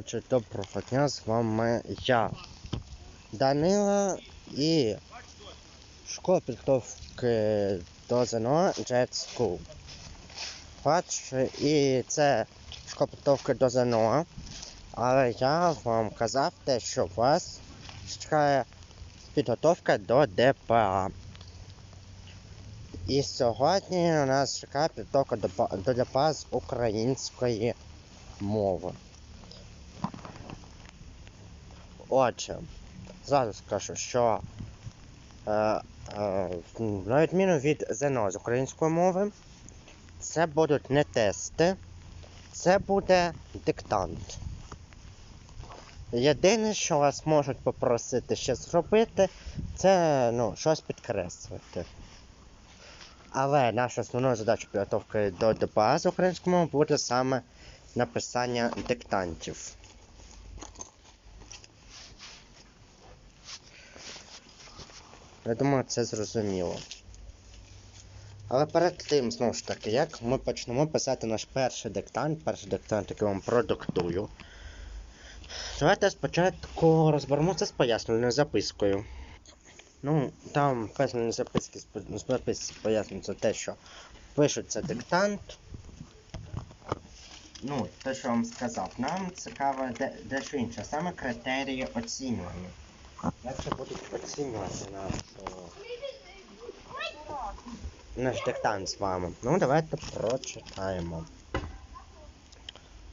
Отже, доброго дня, з вами я, Данила і школа підготовки до ЗНО Jet School. Бач, і це школа підготовки до ЗНО, але я вам казав те, що вас чекає підготовка до ДПА. І сьогодні у нас чекає підготовка до, ДПА з української мови. Отже, зразу скажу, що е, е, на відміну від ЗНО з української мови, це будуть не тести, це буде диктант. Єдине, що вас можуть попросити ще зробити, це ну, щось підкреслити. Але наша основна задача підготовки до ДПА з української мови буде саме написання диктантів. Я думаю, це зрозуміло. Але перед тим, знову ж таки, як ми почнемо писати наш перший диктант, перший диктант, який вам продиктую. Давайте спочатку розберемося з пояснювальною запискою. Ну, там в записки з записці пояснюється те, що пишеться диктант. Ну, те, що я вам сказав, нам цікаво де, дещо інше, саме критерії оцінювання. Як будуть оцінювати наш, е, наш диктант з вами? Ну, давайте прочитаємо.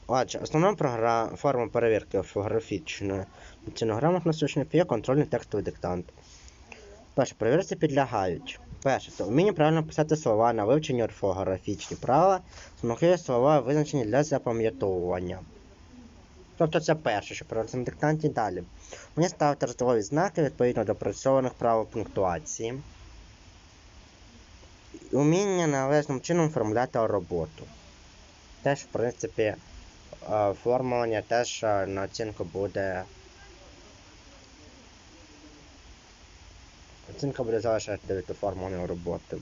Отже, основна програ... форма перевірки орфографічної цінограмотно є контрольний текстовий диктант. Перше, перевірці підлягають. Перше, це вміння правильно писати слова на вивчені орфографічні правила, смаки слова визначені для запам'ятовування. Тобто це перше, що перевіряється на диктанті далі. Мені ставити розділові знаки відповідно до працьованих правил пунктуації. Уміння належним чином оформляти роботу. Теж, в принципі, е, оформлення теж е, на оцінку буде. Оцінка буде залежати від оформлення роботи.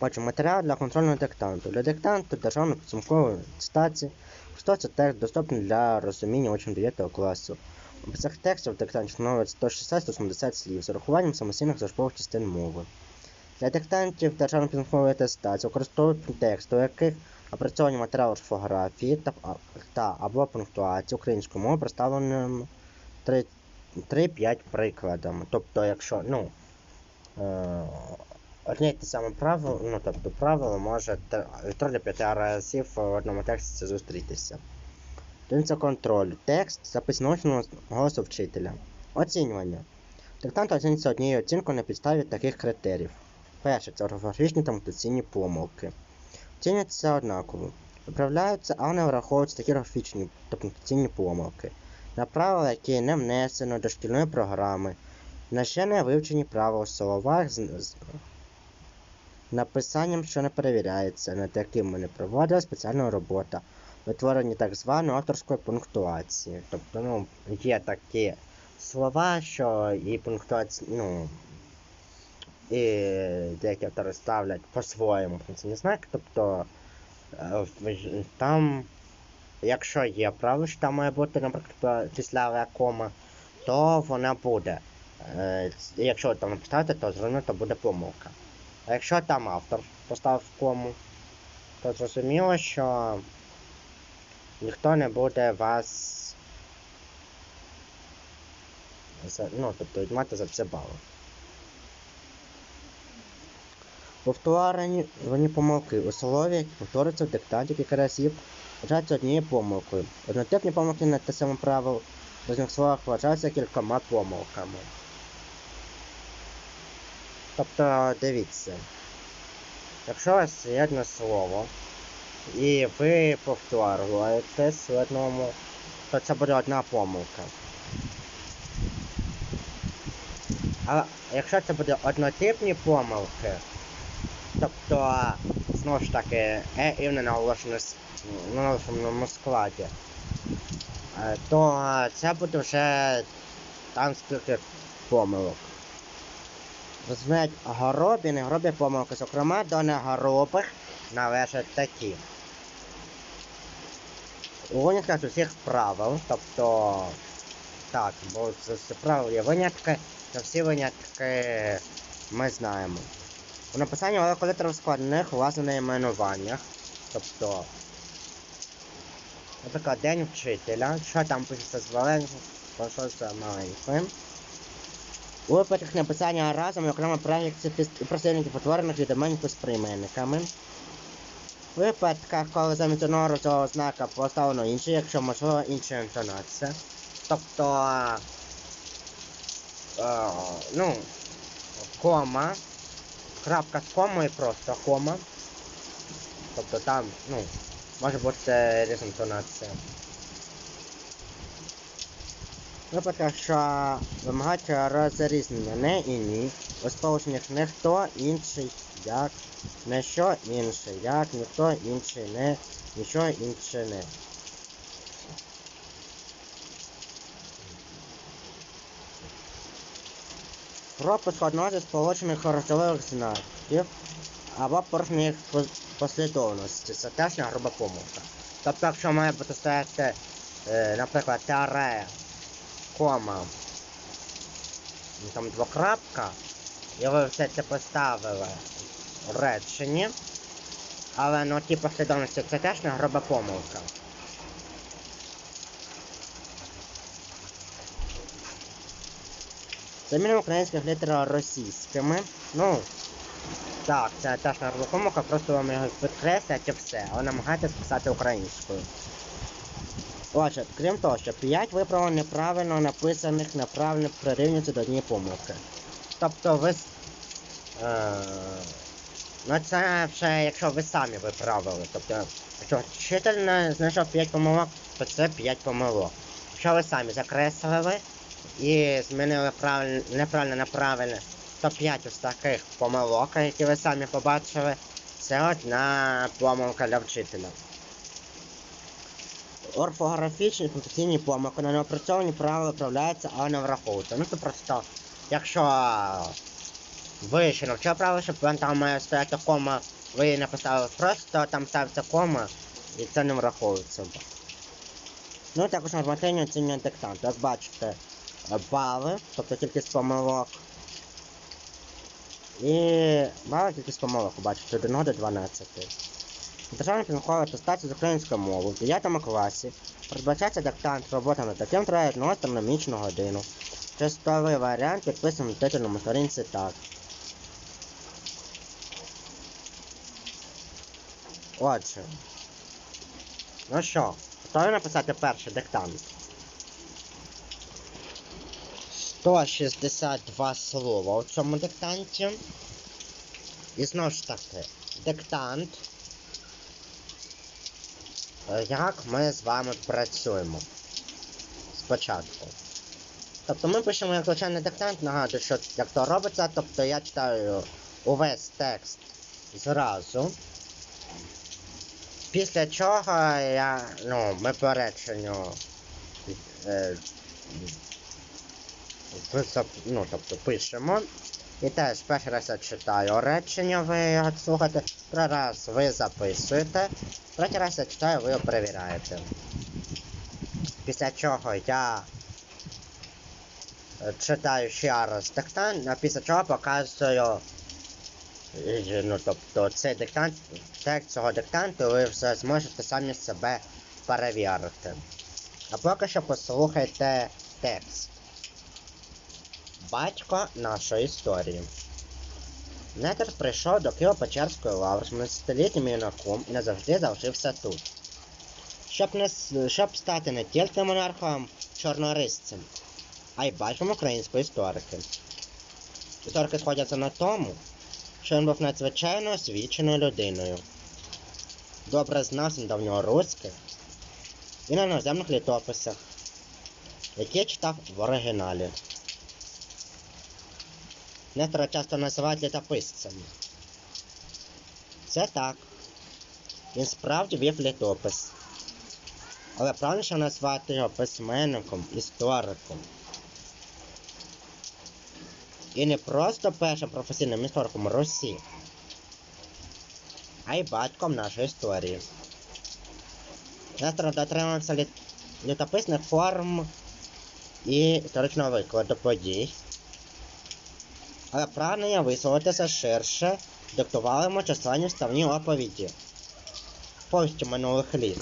Отже, матеріал для контрольного диктанту. Для диктанту державної підсумкової атестації Використовується текст доступний для розуміння учнів 9 класу. У цих текстів в диктанті становить 160-180 слів з урахуванням самостійних зажпових частин мови. Для диктантів державної підсумкової атестації використовують тексти, у яких опрацьовані матеріали орфографії та, та або пунктуації української мови представленими 3-5 прикладами. Тобто, якщо, ну, е, одне те саме правило, ну тобто правило може те- від 3 до 5 разів в одному тексті зустрітися. Одиниця контролю. Текст записаний учнем голосу вчителя. Оцінювання. Диктант оцінюється однією оцінкою на підставі таких критеріїв. Перше це орфографічні та мутаційні помилки. Оцінюються однаково. Виправляються, але не враховуються такі орфографічні та мутаційні помилки. На правила, які не внесено до шкільної програми, на ще не вивчені правила у словах з написанням, що не перевіряється, над якими не проводила спеціальна робота, витворені так званої авторської пунктуації. Тобто, ну, є такі слова, що і пунктуація, ну, і деякі автори ставлять по-своєму функційні знаки, тобто е, там, якщо є правило, що там має бути, наприклад, після кома, то вона буде. Е, Якщо там не поставити, то зрозуміло, то буде помилка. А якщо там автор поставив кому, то зрозуміло, що ніхто не буде вас. За, ну, тобто відмати за це бали. Повторені помилки у слові, які повторюються в диктанті кілька разів, вважаються однією помилкою. Однотипні помилки на те саме правило, в різних словах вважаються кількома помилками. Тобто, дивіться. Якщо у вас є одне слово, і ви повторюєте в одному, то це буде одна помилка. А якщо це буде однотипні помилки, тобто, знову ж таки, е і не наголошено на наголошеному складі, е, то це буде вже там скільки помилок. Розуміють горобі, негробі помилки. Зокрема, до негоробих належать такі. винятках з усіх правил, тобто. Так, бо з правил є винятки, та всі винятки ми знаємо. У написанні великої літери в складних власне найменуваннях. Тобто. Наприклад, День вчителя. Що там пишеться з великим, що це маленьким. У випадках написання разом окремо проєктів і просильників утворених від іменників з прийменниками. У випадках, коли замість одного цього знака поставлено інший, якщо можливо інша інтонація. Тобто. Е, ну, кома. Крапка з комою просто кома. Тобто там, ну, може бути різна інтонація. Що вимагають розрізнення не і ні, у сполученнях не хто інший, як, не що інше, як, ніхто інший не, ніщо інше не. Пропуск одного зі сполучених розділових знаків або порушення їх пос- послідовності. Це теж не груба помилка. Тобто, якщо має бути стояти, е, наприклад, тере, кома, ну, там двокрапка, і ви все це поставили в реченні, але ну ті послідовності це теж не груба помилка. Заміна українських літер російськими. Ну, так, це теж не груба помилка, просто вам його підкреслять і все, але намагайтесь писати українською. Отже, крім того, що 5 виправлень неправильно написаних неправильно прирівнюються до однієї помилки. Тобто ви. Е, ну це вже якщо ви самі виправили. Тобто, якщо вчитель не знайшов 5 помилок, то це 5 помилок. Якщо ви самі закреслили і змінили правиль... неправильно на правильне, то 5 ось таких помилок, які ви самі побачили, це одна помилка для вчителя. Орфографічні професійні помилки на неопрацьовані правила виправляються, але не враховуються. Ну це просто, якщо ви ще навчили правила, що там має стояти кома, ви її написали просто, там ставиться кома, і це не враховується. Ну також нормативні оцінювання диктанту. Як бачите, бали, тобто кількість помилок. І бали кількість помилок, бачите, від 1 до 12. Державна підрахова атестація з української мови в 9 класі передбачається диктант робота над таким триває одну астрономічну годину. Тестовий варіант підписаний на титульному сторінці так. Отже. Ну що, готові написати перший диктант? 162 слова у цьому диктанті. І знову ж таки, диктант. Е, Як ми з вами працюємо спочатку. Тобто ми пишемо як звичайний диктант, нагадую, що як то робиться, тобто я читаю увесь текст зразу. Після чого я, ну, ми по реченню е, ну, тобто пишемо. І теж перший раз я читаю речення, ви слухаєте, другий раз ви записуєте, третій раз я читаю, ви його перевіряєте. Після чого я е, читаю ще раз диктант, а після чого показую. е, Ну, тобто цей диктант, текст цього диктанту ви вже зможете самі себе перевірити. А поки що послухайте текст. Батько нашої історії. Нетер прийшов до Києво-Печерської лаври з 17-літнім юнаком і назавжди залишився тут. Щоб, не, щоб стати не тільки монархом чорнорисцем, а й батьком української історики. Історики сходяться на тому, що він був надзвичайно освіченою людиною. Добре знав давньоруських і на іноземних літописах, які читав в оригіналі. Нестора часто називають літописцем. Це так. Він справді вів літопис. Але правильніше назвати його письменником, істориком. І не просто першим професійним істориком Русі, а й батьком нашої історії. Автор дотримався літ... літописних форм і історичного викладу подій. Але прагнення висловитися ширше диктували численні вставні оповіді повісті минулих літ.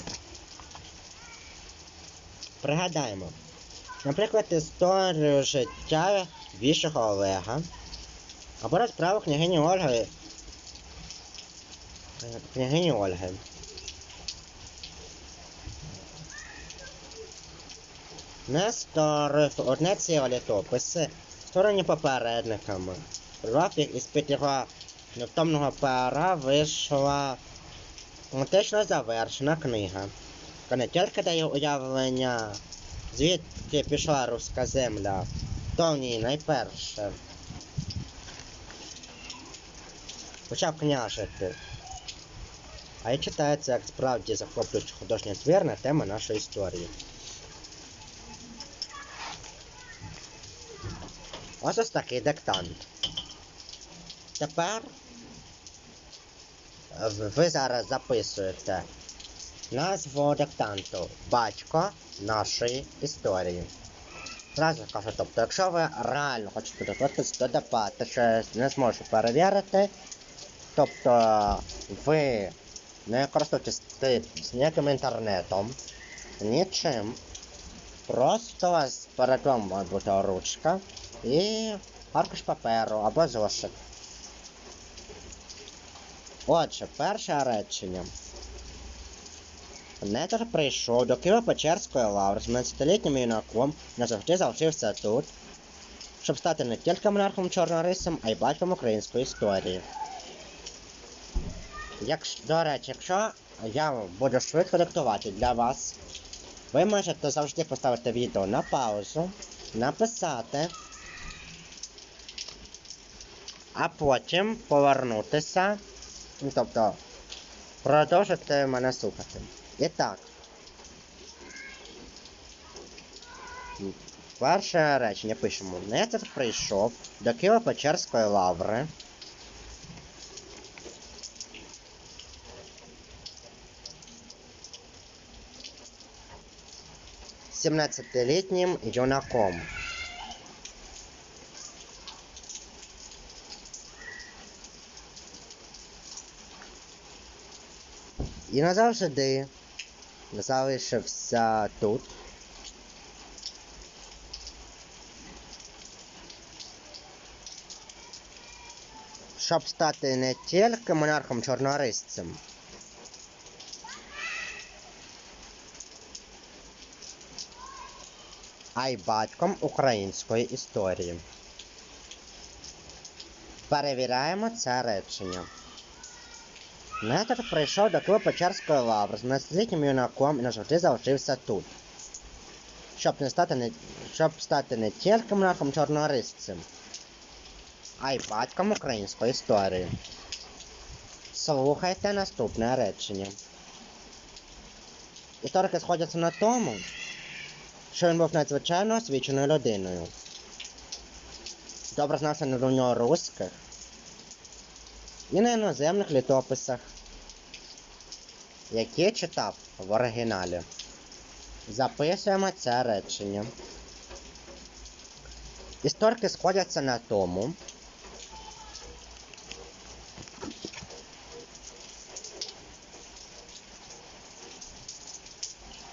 Пригадаємо, наприклад, історію життя вішого Олега або розправу княгині Ольги. е, Княгині Ольги. Нестор одне ціле літописи, створені попередниками. Їх із під його невтомного пера вийшла тематично завершена книга, не тільки дає уявлення, звідки пішла руська земля, то в ній найперше почав княжити. А й читається як справді захоплюючий художній твір на тему нашої історії. Ось ось такий диктант. Тепер ви зараз записуєте назву диктанту Батько нашої історії. Зразу кажу, тобто, якщо ви реально хочете доторкнутися до дебати, що я не зможу перевірити, тобто ви не користуєтесь ніяким інтернетом, нічим, просто у вас перед вами бути ручка і аркуш паперу або зошит. Отже, перше речення. Нетор прийшов до Києво-Печерської лаври з 12-літнім юнаком, назавжди залишився тут, щоб стати не тільки монархом чорнорисом, а й батьком української історії. Якщо, до речі, якщо я буду швидко диктувати для вас, ви можете завжди поставити відео на паузу, написати, а потім повернутися, ну, тобто продовжити мене слухати. І так. Перше речення пишемо. Нестор прийшов до Києво-Печерської лаври. Сімнадцятилітнім юнаком. І назавжди залишився тут. Щоб стати не тільки монархом чорнорисцем, а й батьком української історії. Перевіряємо це речення. Нетор прийшов до Києво-Печерської лаври з 12-літнім юнаком і назавжди залишився тут. Щоб не стати не щоб стати не тільки монархом чорнорисцем, а й батьком української історії. Слухайте наступне речення. Історики сходяться на тому, що він був надзвичайно освіченою людиною. Добре знався на нього русських і на іноземних літописах, які читав в оригіналі. Записуємо це речення. Історики сходяться на тому,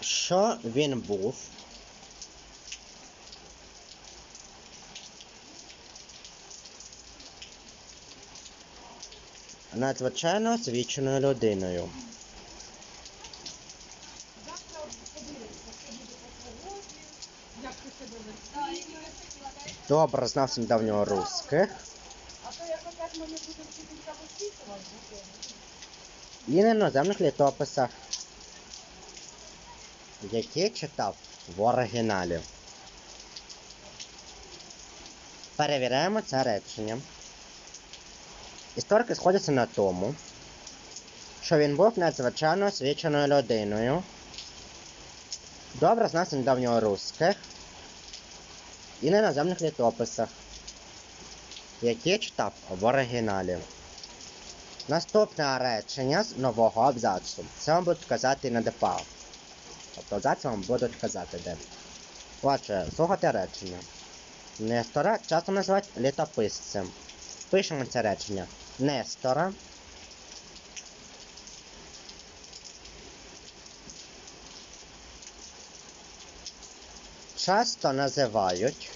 що він був надзвичайно освіченою людиною. Добре знався давньорусських і на іноземних літописах, які читав в оригіналі. Перевіряємо це речення. Історики сходяться на тому, що він був надзвичайно освіченою людиною, добре знався давньорусських і на іноземних літописах, які читав в оригіналі. Наступне речення з нового абзацу. Це вам будуть казати на ДПА. Тобто абзаці вам будуть казати де. Отже, слухайте речення. Нестора часто називають літописцем. Пишемо це речення. Нестора. Часто називають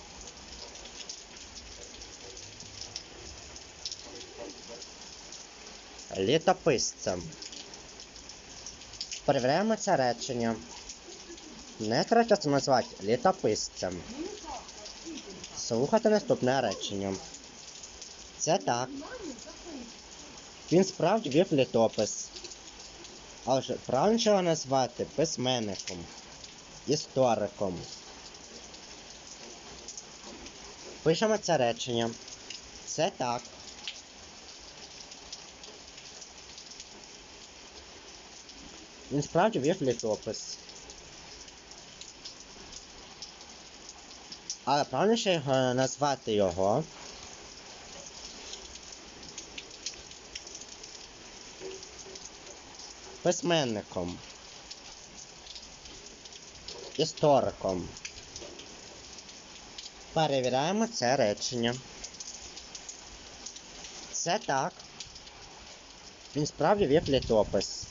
літописцем. Перевіряємо це речення. Нестора часто називають літописцем. Слухайте наступне речення. Це так. Він справді вів літопис. Але ж правильніше його назвати письменником, істориком. Пишемо це речення. Це так. Він справді вів літопис. Але правильніше назвати його. Письменником. Істориком. Перевіряємо це речення. Це так. Він справді вів літопис.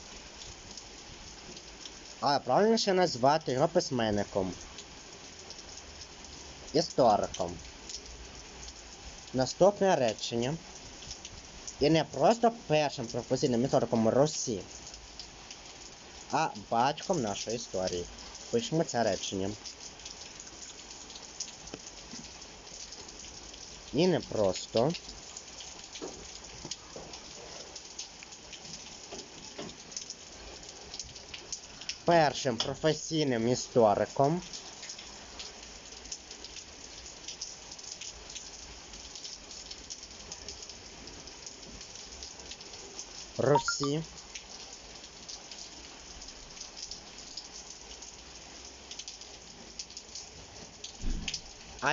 Але правильніше назвати його письменником. Істориком. Наступне речення. І не просто першим професійним істориком Русі, а батьком нашої історії. Пишемо це речення. І не просто. Першим професійним істориком. Русі.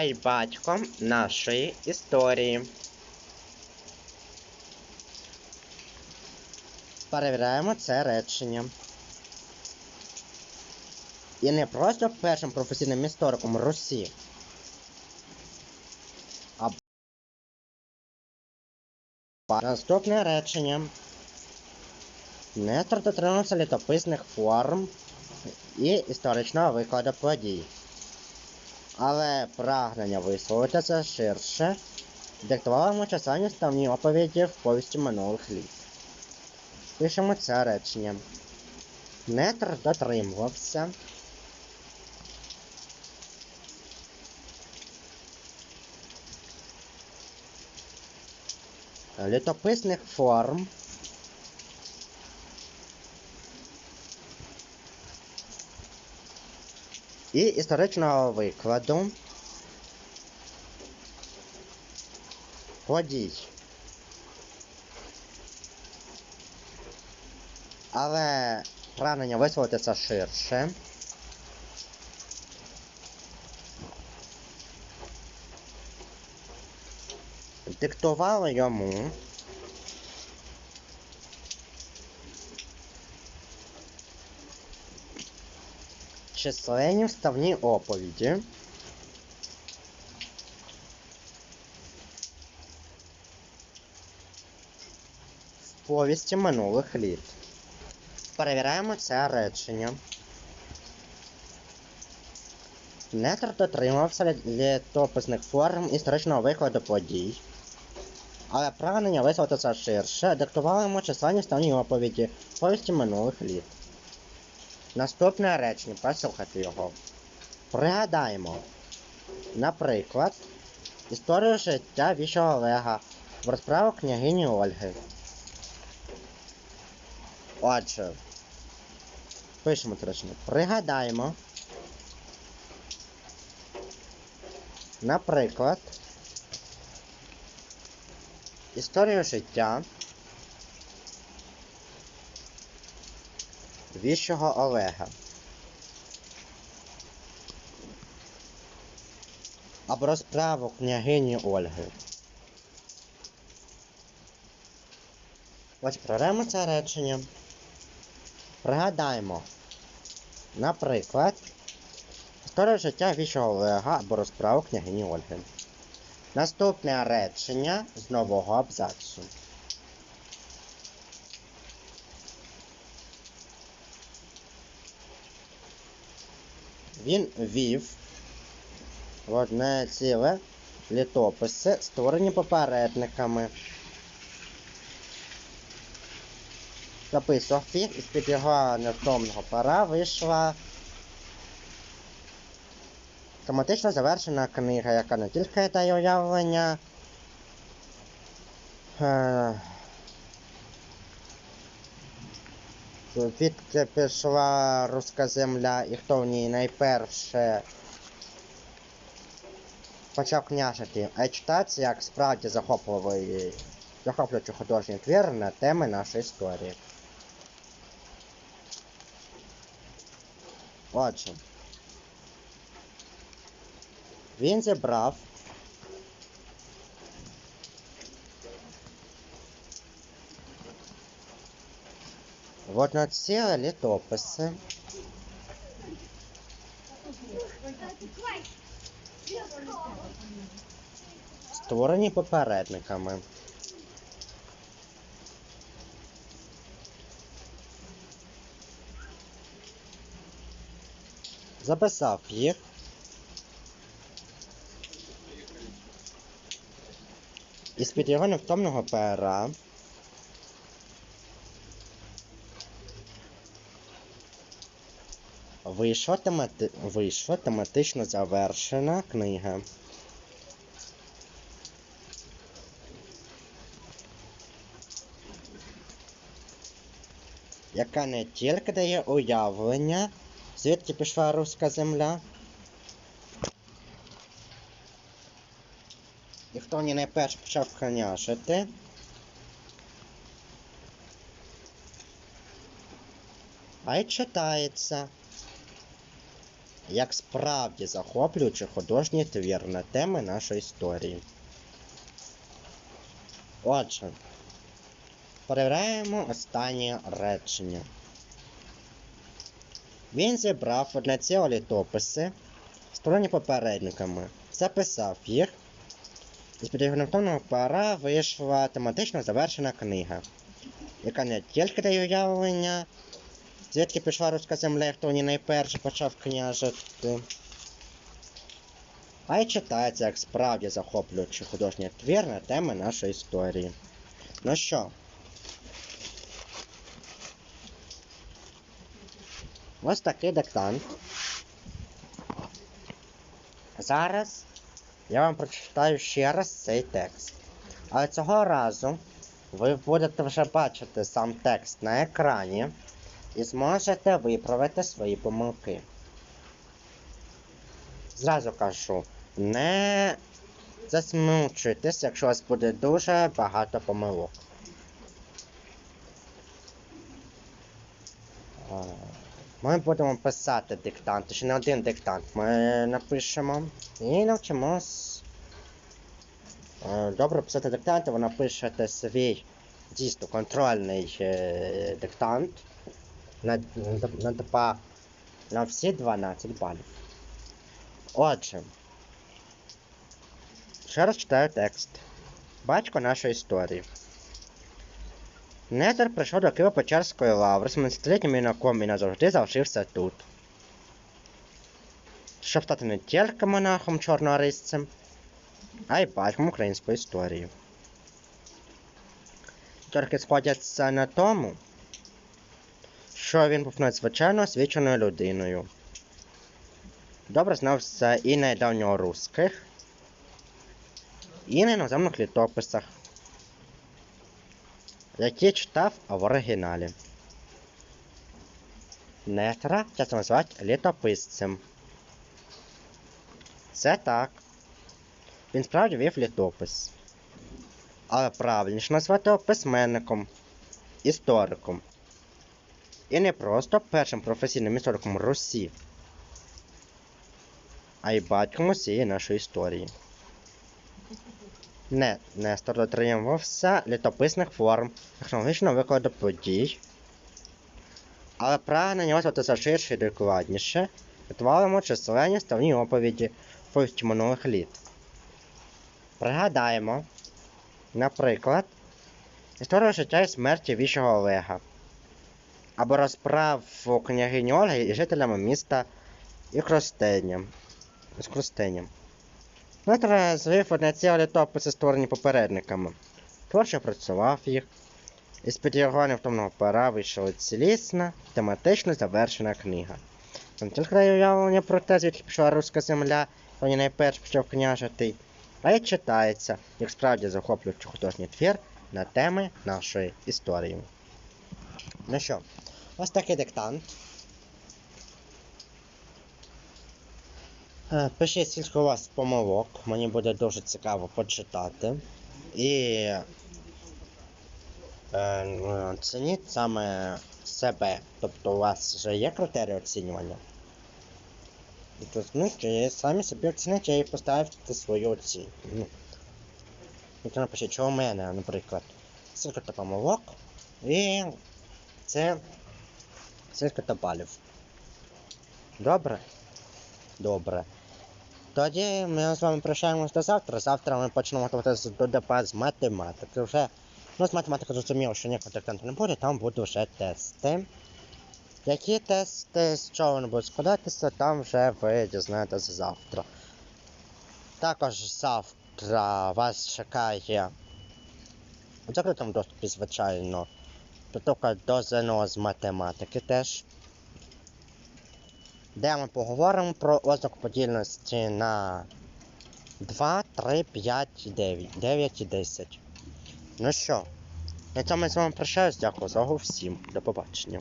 А й батьком нашої історії. Перевіряємо це речення. І не просто першим професійним істориком Русі, а наступне речення. Нестор дотримався літописних форм і історичного викладу подій. Але прагнення висловитися ширше диктувало йому часовні ставні оповіді в повісті минулих літ. Пишемо це речення. Нестор дотримувався літописних форм і історичного викладу подій. Але прагнення висловитися ширше. Диктувало йому численні вставні оповіді. В повісті минулих літ. Перевіряємо це речення. Нестор дотримався літописних форм історичного викладу подій, але прагнення висловитися ширше диктувало йому численні вставні оповіді повісті минулих літ. Наступне речення, послухайте його. Пригадаємо, наприклад, історію життя віщого Олега в розправу княгині Ольги. Отже, пишемо речення. Пригадаємо, наприклад, історію життя віщого Олега. Або розправу княгині Ольги. Ось проремо це речення. Пригадаємо. Наприклад, історія життя вічого Олега або розправу княгині Ольги. Наступне речення з нового абзацу. Він вів в одне ціле літописи, створені попередниками. Записував їх, і з-під його невтомного пера вийшла тематично завершена книга, яка не тільки дає уявлення. Е, Звідки пішла руська земля і хто в ній найперше почав княжити, а читати як справді захопливий, захоплюючий художній твір на теми нашої історії. Отже. Він зібрав в одноціле літописи створені попередниками. Записав їх. І з-під його невтомного пера вийшла, темати... вийшла тематично завершена книга. Яка не тільки дає уявлення, звідки пішла руська земля, і хто в ній найперше почав княжити. А й читається. Як справді захоплюючий художній твір на теми нашої історії. Отже, перевіряємо останнє речення. Він зібрав одне літописи, створені попередниками, записав їх, і з підігнутовного пара вийшла тематично завершена книга, яка не тільки дає уявлення, звідки пішла руська земля, хто ній найперше почав княжити, а й читається як справді захоплюючий художній твір на теми нашої історії. Ну що? Ось такий диктант. Зараз я вам прочитаю ще раз цей текст. Але цього разу ви будете вже бачити сам текст на екрані і зможете виправити свої помилки. Зразу кажу, не засмучуйтесь, якщо у вас буде дуже багато помилок. Ми будемо писати диктант, ще не один диктант ми напишемо і навчимось добре писати диктанти, ви напишете свій дійсно контрольний е, диктант на, на, на, на всі 12 балів. Отже, ще раз читаю текст. Батько нашої історії. Незер прийшов до Києво-Печерської лаври, 17-літнім юнаком і назавжди залишився тут. Щоб стати не тільки монахом чорнорисцем, а й батьком української історії. Тільки сходяться на тому, що він був надзвичайно освіченою людиною. Добре знався і на давньоруських, і на іноземних літописах, які читав в оригіналі. Нестора часто називають літописцем. Це так. Він справді вів літопис. Але правильніше назвати його письменником, істориком. І не просто першим професійним істориком Русі, а й батьком усієї нашої історії. Не, Нестор дотримувався літописних форм, технологічного викладу подій, але прагнення визватися ширше і докладніше, витвалимо численні ставні оповіді повісті минулих літ. Пригадаємо, наприклад, історію життя і смерті віщого Олега, або розправ княгині Ольги і жителями міста і Кростеням. З Кростеням. Дмитро звів одне ціле літописи, створені попередниками. Творчо працював їх. Із під його невтомного пера вийшла цілісна, тематично завершена книга. Не тільки уявлення про те, звідки пішла руська земля, не найперш почав княжити, а й читається, як справді захоплюючий художній твір на теми нашої історії. Ну що, ось такий диктант. Пишіть, скільки у вас помилок, мені буде дуже цікаво почитати. І оцініть саме себе. Тобто у вас вже є критерії оцінювання. І тут, ну, самі собі оцініть і поставте свою оцінку. І напишіть, що у мене, наприклад, скільки-то помилок, і це скільки-то балів. Добре? Добре. Тоді ми з вами прощаємось до завтра. Завтра ми почнемо готувати з ДДП з математики. Вже, ну, з математики зрозуміло, що ніякого диктанту не буде, там будуть вже тести. Які тести, з чого вони будуть складатися, там вже ви дізнаєтесь завтра. Також завтра вас чекає у закритому доступі, звичайно, до ЗНО з математики теж де ми поговоримо про ознаку подільності на 2, 3, 5, 9, 9 і 10. Ну що, на цьому я з вами прощаюсь, дякую за увагу всім. До побачення.